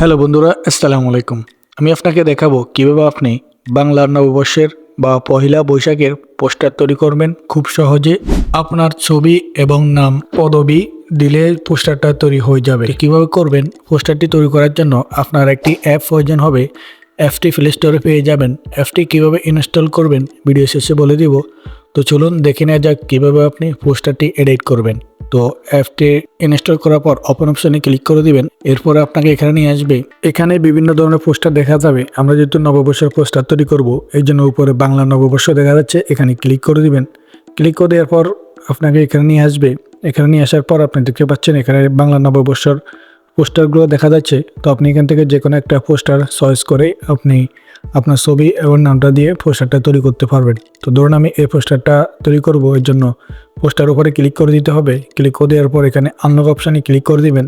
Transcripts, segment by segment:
Hello বন্ধুরা, আসসালামু আলাইকুম। আমি আপনাকে দেখাবো কীভাবে আপনি বাংলার নববর্ষের বা পহিলা বৈশাখের পোস্টার তৈরি করবেন। খুব সহজে আপনার ছবি এবং নাম, পদবি দিলে পোস্টারটা তৈরি হয়ে যাবে। কীভাবে করবেন? পোস্টারটি তৈরি করার জন্য আপনার একটি অ্যাপ প্রয়োজন হবে। অ্যাপটি প্লে স্টোরে পেয়ে যাবেন। অ্যাপটি কীভাবে ইনস্টল করবেন? ভিডিও শেষে বলে দিব। তো চলুন দেখে নেওয়া যাক কীভাবে আপনি পোস্টারটি এডিট করবেন। তো অ্যাপটি ইনস্টল করার পর ওপেন অপশনে ক্লিক করে দিবেন। এরপরে আপনাকে এখানে নিয়ে আসবে। এখানে বিভিন্ন ধরনের পোস্টার দেখা যাবে। আমরা যেহেতু নববর্ষের পোস্টার তৈরি করব এই জন্য উপরে বাংলা নববর্ষ দেখা যাচ্ছে, এখানে ক্লিক করে দিবেন। ক্লিক করে দেওয়ার পর আপনাকে এখানে নিয়ে আসবে। এখানে নিয়ে আসার পর আপনি দেখতে পাচ্ছেন, এখানে বাংলা নববর্ষর পোস্টারগুলো দেখা যাচ্ছে। তো আপনি এখান থেকে যে কোনো একটা পোস্টার চয়েস করে আপনি আপনার ছবি এবং নামটা দিয়ে পোস্টারটা তৈরি করতে পারবেন। তো ধরুন আমি এই পোস্টারটা তৈরি করব, এর জন্য পোস্টার উপরে ক্লিক করে দিতে হবে। ক্লিক করে দেওয়ার পর এখানে আনলক অপশানে ক্লিক করে দিবেন।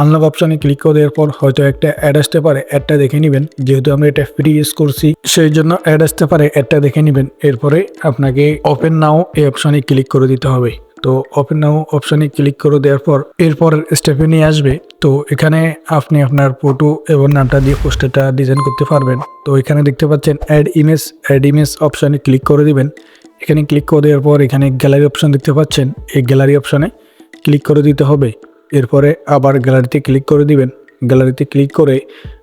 আনলক অপশানে ক্লিক করে দেওয়ার পর হয়তো একটা অ্যাড আসতে পারে অ্যাডটা দেখে নেবেন। যেহেতু আমরা এটা ফ্রি ইউজ করছি, সেই জন্য অ্যাড আসতে পারে অ্যাডটা দেখে নেবেন। এরপরে আপনাকে ওপেন নাও এই অপশানে ক্লিক করে দিতে হবে। তো ওপেন নাও অপশানে ক্লিক করে দেওয়ার পর এরপর স্টেপে নিয়ে আসবে। তো এখানে আপনি আপনার ফটো এবং নামটা দিয়ে পোস্টারটা ডিজাইন করতে পারবেন। তো এখানে দেখতে পাচ্ছেন অ্যাড ইমেজ অ্যাড ইমেজ অপশানে ক্লিক করে দিবেন। এখানে ক্লিক করে দেওয়ার পর এখানে গ্যালারি অপশন দেখতে পাচ্ছেন। এই গ্যালারি অপশানে ক্লিক করে দিতে হবে। এরপরে আবার গ্যালারিতে ক্লিক করে দিবেন। গ্যালারিতে ক্লিক করে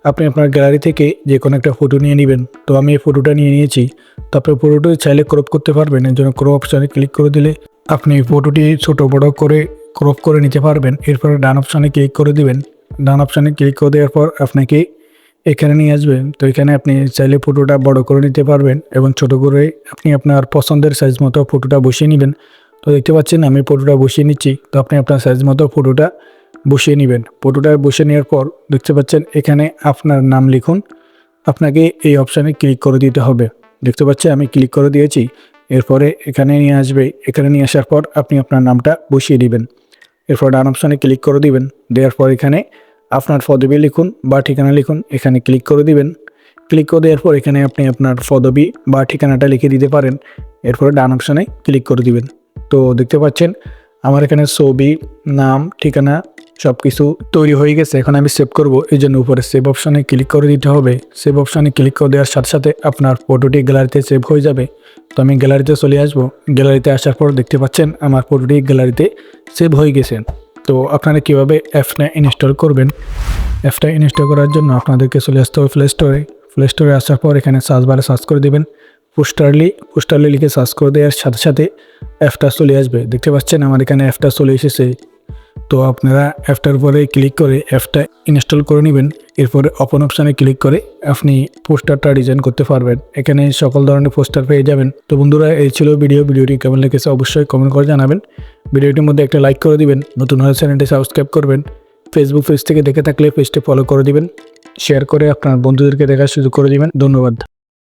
আপনি আপনার গ্যালারি থেকে যে কোনো একটা ফটো নিয়ে নেবেন। তো আমি এই ফটোটা নিয়ে নিয়েছি। তারপরে ফটোটি চাইলে ক্রপ করতে পারবেন। এর জন্য ক্রপ অপশানে ক্লিক করে দিলে আপনি ফটোটি ছোট, বড় করে ক্রপ করে নিতে পারবেন। এরপরে ডান অপশানে ক্লিক করে দিবেন। ডান অপশানে ক্লিক করে দেওয়ার পর আপনাকে এখানে নিয়ে আসবেন তো এখানে আপনি চাইলে ফটোটা বড় করে নিতে পারবেন এবং ছোট করে আপনি আপনার পছন্দের সাইজ মতো ফটোটা বসিয়ে নেবেন। তো দেখতে পাচ্ছেন আমি ফটোটা বসিয়ে নিচ্ছি। তো আপনি আপনার সাইজ মতো ফটোটা বসিয়ে নেবেন। ফটোটা বসিয়ে নেওয়ার পর দেখতে পাচ্ছেন এখানে আপনার নাম লিখুন। আপনাকে এই অপশানে ক্লিক করে দিতে হবে। দেখতে পাচ্ছেন আমি ক্লিক করে দিয়েছি। এরপরে এখানে নিয়ে আসবে, এখানে নিয়ে আসার পর আপনি আপনার নামটা বসিয়ে দিবেন। এরপর ডান অপশানে ক্লিক করে দিবেন। দেওয়ার পর এখানে আপনার পদবি লিখুন বা ঠিকানা লিখুন, এখানে ক্লিক করে দিবেন। ক্লিক করে দেওয়ার পর এখানে আপনি আপনার পদবি বা ঠিকানাটা লিখে দিতে পারেন। এরপরে ডান অপশানে ক্লিক করে দিবেন। তো দেখতে পাচ্ছেন, আমার এখানে ছবি, নাম, ঠিকানা সব কিছু তৈরি হয়ে গেছে। এখন আমি সেভ করব। এই জন্য উপরে সেভ অপশানে ক্লিক করে দিতে হবে। সেভ অপশানে ক্লিক করে দেওয়ার সাথে সাথে আপনার ফটোটি গ্যালারিতে সেভ হয়ে যাবে। তো আমি গ্যালারিতে চলে আসব। গ্যালারিতে আসার পর দেখতে পাচ্ছেন আমার ফটোটি গ্যালারিতে সেভ হয়ে গেছে। তো আপনারা কীভাবে অ্যাপটা ইনস্টল করবেন? অ্যাপটা ইনস্টল করার জন্য আপনাদেরকে চলে আসতে হবে প্লে স্টোরে প্লে স্টোরে আসার পর এখানে সার্চ বারে সার্চ করে দেবেন। পোস্টারলি পোস্টারলি লিখে সার্চ করে দেওয়ার সাথে সাথে অ্যাপটা চলে আসবে। দেখতে পাচ্ছেন আমার এখানে অ্যাপটা চলে এসেছে। তো আপনারা অ্যাপটার উপরে ক্লিক করে অ্যাপটা ইনস্টল করে নেবেন। এরপরে অপন অপশানে ক্লিক করে আপনি পোস্টারটা ডিজাইন করতে পারবেন। এখানে সকল ধরনের পোস্টার পেয়ে যাবেন। তো বন্ধুরা, এই ছিল ভিডিও ভিডিওটি কেমন লেগেছে অবশ্যই কমেন্ট করে জানাবেন। ভিডিওটির মধ্যে একটা লাইক করে দিবেন। নতুন হলে চ্যানেলটি সাবস্ক্রাইব করবেন। ফেসবুক পেজ থেকে দেখে থাকলে পেজটি ফলো করে দিবেন। শেয়ার করে আপনার বন্ধুদেরকে দেখার সুযোগ করে দিবেন। ধন্যবাদ।